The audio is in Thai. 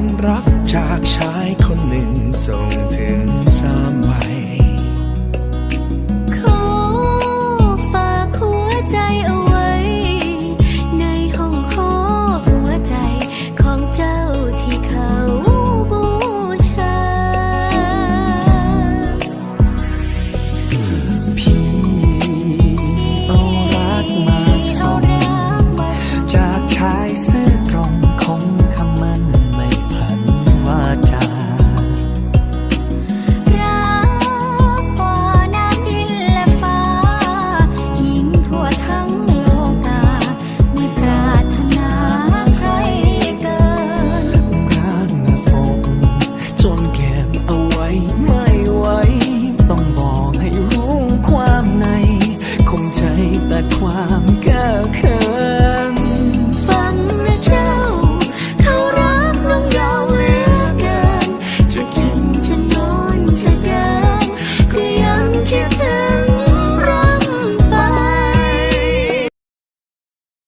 ความรักจากชายคนหนึ่งส่งถึงสามใบขอฝากหัวใจเอาไว้ ในห้องหัวใจของเจ้าที่เขาบูชา ดความเก้าเขินฟังนะเจ้า เขารักน้องยาเหลือเกิน จะกินจะนอนจะเดินก็ยังคิดถึง